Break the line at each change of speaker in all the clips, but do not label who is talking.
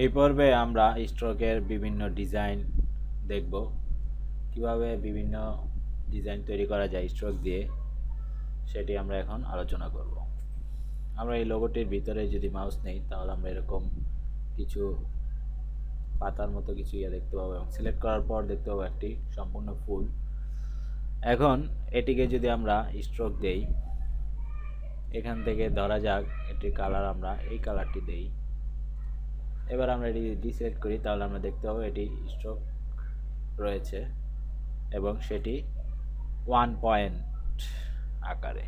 এই পর্বে আমরা স্ট্রোকের বিভিন্ন ডিজাইন দেখব। কীভাবে বিভিন্ন ডিজাইন তৈরি করা যায় স্ট্রোক দিয়ে, সেটি আমরা এখন আলোচনা করব। আমরা এই লোগোটির ভিতরে যদি মাউস নেই, তাহলে আমরা এরকম কিছু পাতার মতো কিছু ইয়ে দেখতে পাবো এবং সিলেক্ট করার পর দেখতে পাবো একটি সম্পূর্ণ ফুল। এখন এটিকে যদি আমরা স্ট্রোক দেই, এখান থেকে ধরা যাক, এটির কালার আমরা এই কালারটি দেই। এবার আমরা এটি ডিসিলেক্ট করি, তাহলে আমরা দেখতে পাবো এটি স্ট্রোক রয়েছে এবং সেটি ওয়ান পয়েন্ট আকারে।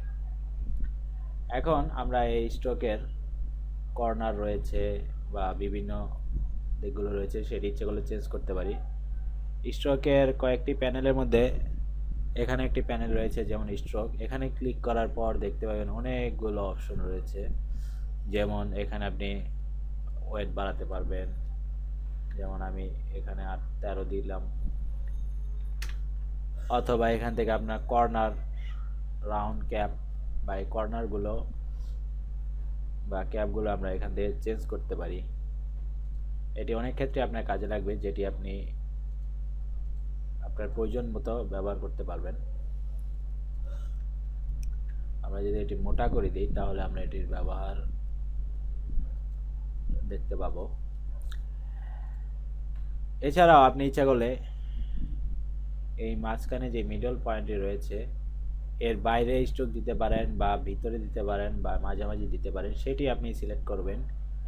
এখন আমরা এই স্ট্রোকের কর্নার রয়েছে বা বিভিন্ন দিকগুলো রয়েছে, সেটি ইচ্ছে করলে চেঞ্জ করতে পারি। স্ট্রোকের কয়েকটি প্যানেলের মধ্যে এখানে একটি প্যানেল রয়েছে, যেমন স্ট্রোক এখানে ক্লিক করার পর দেখতে পাবেন অনেকগুলো অপশন রয়েছে। যেমন এখানে আপনি ওয়েট বাড়াতে পারবেন। যেমন আমি এখানে আট, তেরো দিলাম। অথবা এখান থেকে আপনার কর্নার, রাউন্ড ক্যাপ বা এই কর্নারগুলো বা ক্যাপগুলো আমরা এখান থেকে চেঞ্জ করতে পারি। এটি অনেক ক্ষেত্রে আপনার কাজে লাগবে, যেটি আপনি আপনার প্রয়োজন মতো ব্যবহার করতে পারবেন। আমরা যদি এটি মোটা করে দিই, তাহলে আমরা এটির ব্যবহার দেখতে পাবো। এছাড়াও আপনি ইচ্ছা করলে এই মাঝখানে যে মিডল পয়েন্টটি রয়েছে, এর বাইরে স্ট্রোক দিতে পারেন বা ভিতরে দিতে পারেন বা মাঝামাঝি দিতে পারেন, সেটি আপনি সিলেক্ট করবেন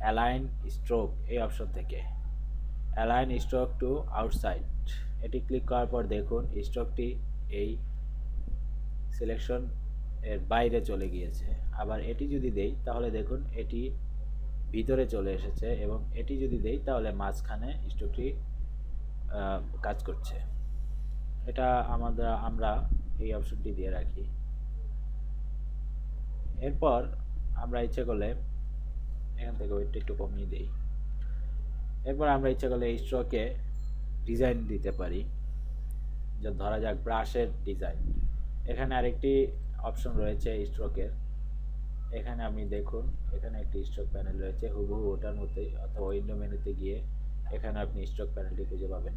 অ্যালাইন স্ট্রোক এই অপশন থেকে। অ্যালাইন স্ট্রোক টু আউটসাইড এটি ক্লিক করার পর দেখুন স্ট্রোকটি এই সিলেকশন এর বাইরে চলে গিয়েছে। আবার এটি যদি দেই, তাহলে দেখুন এটি ভিতরে চলে এসেছে এবং এটি যদি দেই, তাহলে মাঝখানে স্ট্রোকটি কাজ করছে। এটা আমাদের, আমরা এই অপশনটি দিয়ে রাখি। এরপর আমরা ইচ্ছে করলে এখান থেকে ওয়েটটা একটু কমিয়ে দিই। এরপর আমরা ইচ্ছে করলে এই স্ট্রোকে ডিজাইন দিতে পারি। যা ধরা যাক ব্রাশের ডিজাইন। এখানে আরেকটি অপশন রয়েছে স্ট্রোকের। এখানে আপনি দেখুন, এখানে একটি স্ট্রোক প্যানেল রয়েছে, হুবহু ওটার মতোই, অথবা উইন্ডো মেনুতে গিয়ে এখানে আপনি স্ট্রোক প্যানেলটি খুঁজে পাবেন।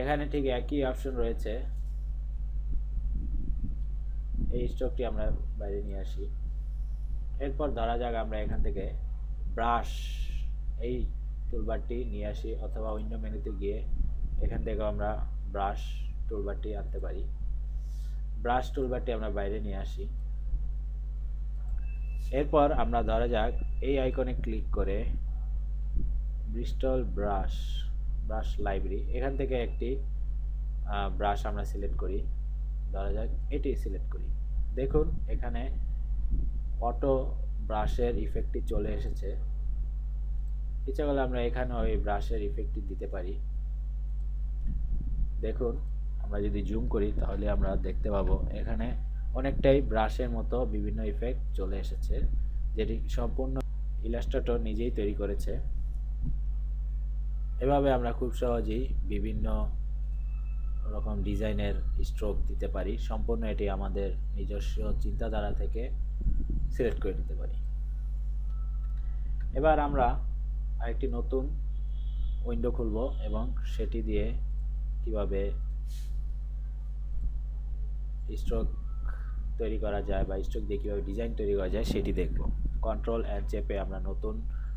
এখানে ঠিক একই অপশন রয়েছে। এই স্ট্রোকটি আমরা বাইরে নিয়ে আসি। এরপর ধরা যাক আমরা এখান থেকে ব্রাশ এই টুলবারটি নিয়ে আসি, অথবা উইন্ডো মেনুতে গিয়ে এখান থেকে আমরা ব্রাশ টুলবারটি আনতে পারি। ব্রাশ টুলবারটি আমরা বাইরে নিয়ে আসি। এরপর আমরা ধরা যাক এই আইকনে ক্লিক করে ব্রিস্টল ব্রাশ ব্রাশ লাইব্রেরি এখান থেকে একটি ব্রাশ আমরা সিলেক্ট করি। ধরা যাক, এটি সিলেক্ট করি। দেখুন, এখানে অটো ব্রাশের ইফেক্টটি চলে এসেছে। ইচ্ছা করলে আমরা এখানে ওই ব্রাশের ইফেক্টটি দিতে পারি। দেখুন, আমরা যদি জুম করি, তাহলে আমরা দেখতে পাবো এখানে অনেকটাই ব্রাশের মতো বিভিন্ন ইফেক্ট চলে এসেছে, যেটি সম্পূর্ণ ইলাস্ট্রেটর নিজেই তৈরি করেছে। এভাবে আমরা খুব সহজেই বিভিন্ন রকম ডিজাইনের স্ট্রোক দিতে পারি। সম্পূর্ণ এটি আমাদের নিজস্ব চিন্তাধারা থেকে সিলেক্ট করে নিতে পারি। এবার আমরা আরেকটি নতুন উইন্ডো খুলব এবং সেটি দিয়ে কীভাবে স্ট্রোক তৈরি করা যায় বা স্ট্রোক দিয়ে কীভাবে ডিজাইন তৈরি করা যায় সেটি দেখব। কন্ট্রোল অ্যান্ড চেপে আমরা নতুন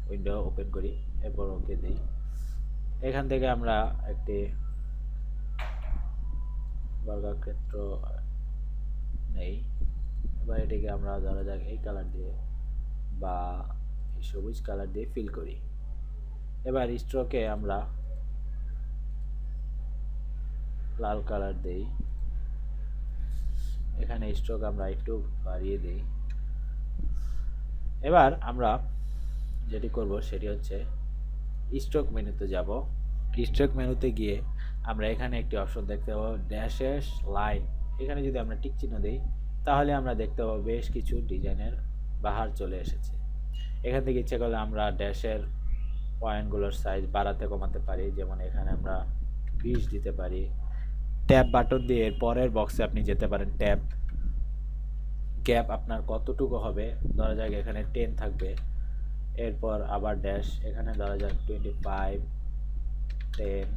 উইন্ডো ওপেন করি, এরপর ওকে দিই। এখান থেকে আমরা একটি বর্গক্ষেত্র নেই। এবার এটিকে আমরা ধরা যাক এই কালার দিয়ে বা সবুজ কালার দিয়ে ফিল করি। এবার স্ট্রোকে আমরা লাল কালার দেই। এখানে স্ট্রোক আমরা একটু বাড়িয়ে দিই। এবার আমরা যেটি করব সেটি হচ্ছে স্ট্রোক মেনুতে যাব। স্ট্রোক মেনুতে গিয়ে আমরা এখানে একটি অপশন দেখতে পাবো ড্যাশেস লাইন এখানে যদি আমরা টিক চিহ্ন দিই, তাহলে আমরা দেখতে পাবো বেশ কিছু ডিজাইনের বাহার চলে এসেছে। এখান থেকে ইচ্ছে করলে আমরা ড্যাশের পয়েন্টগুলোর সাইজ বাড়াতে কমাতে পারি। যেমন এখানে আমরা বিশ দিতে পারি। ট্যাব বাটন দিয়ে এর পরের বক্সে আপনি যেতে পারেন। ট্যাব গ্যাপ আপনার কতটুকু হবে? ধরা যাক এখানে টেন থাকবে। এরপর আবার ড্যাশ এখানে ধরা যাক টোয়েন্টি ফাইভ টেন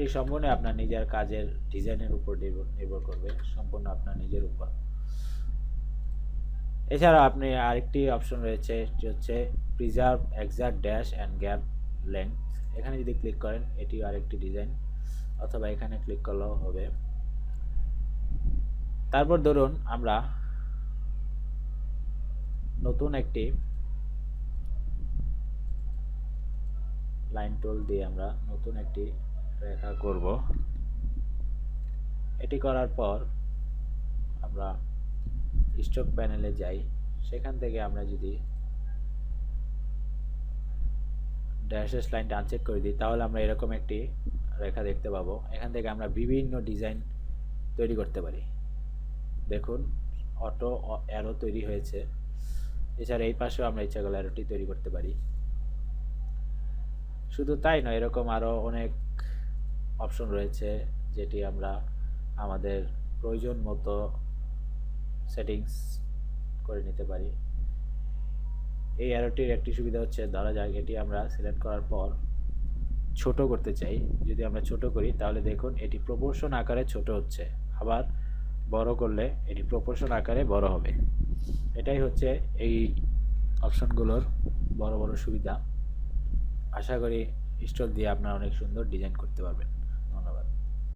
এই সম্পূর্ণ আপনার নিজের কাজের ডিজাইনের উপর নির্ভর করবে। সম্পূর্ণ আপনার নিজের উপর। এছাড়া আপনি আরেকটি অপশন রয়েছে যেটি হচ্ছে preserve exact dash and gap length এখানে যদি ক্লিক করেন এটি আরেকটি ডিজাইন অথবা এখানে ক্লিক করলেও হবে। তারপর ধরুন আমরা নতুন একটি লাইন টুল দিয়ে আমরা নতুন একটি রেখা করব। এটি করার পর আমরা স্টক প্যানেলে যাই। সেখান থেকে আমরা যদি ড্যাশেস লাইনটা আনচেক করে দিই, তাহলে আমরা এরকম একটি রেখা দেখতে পাবো। এখান থেকে আমরা বিভিন্ন ডিজাইন তৈরি করতে পারি। দেখুন, অটো অ্যারো তৈরি হয়েছে। এছাড়া এই পাশেও আমরা ইচ্ছা করলে অ্যারোটি তৈরি করতে পারি। শুধু তাই নয়, এরকম আরও অনেক অপশন রয়েছে, যেটি আমরা আমাদের প্রয়োজন মতো সেটিংস করে নিতে পারি। এই অ্যারোটির একটি সুবিধা হচ্ছে, ধরা যাক, এটি আমরা সিলেক্ট করার পর ছোট করতে চাই, যদি আমরা ছোট করি, তাহলে দেখুন এটি প্রপোর্শন আকারে ছোট হচ্ছে। আবার বড় করলে এটি প্রপোর্শন আকারে বড় হবে। এটাই হচ্ছে এই অপশনগুলোর বড় বড় সুবিধা। আশা করি স্টোর দিয়ে আপনারা অনেক সুন্দর ডিজাইন করতে পারবেন।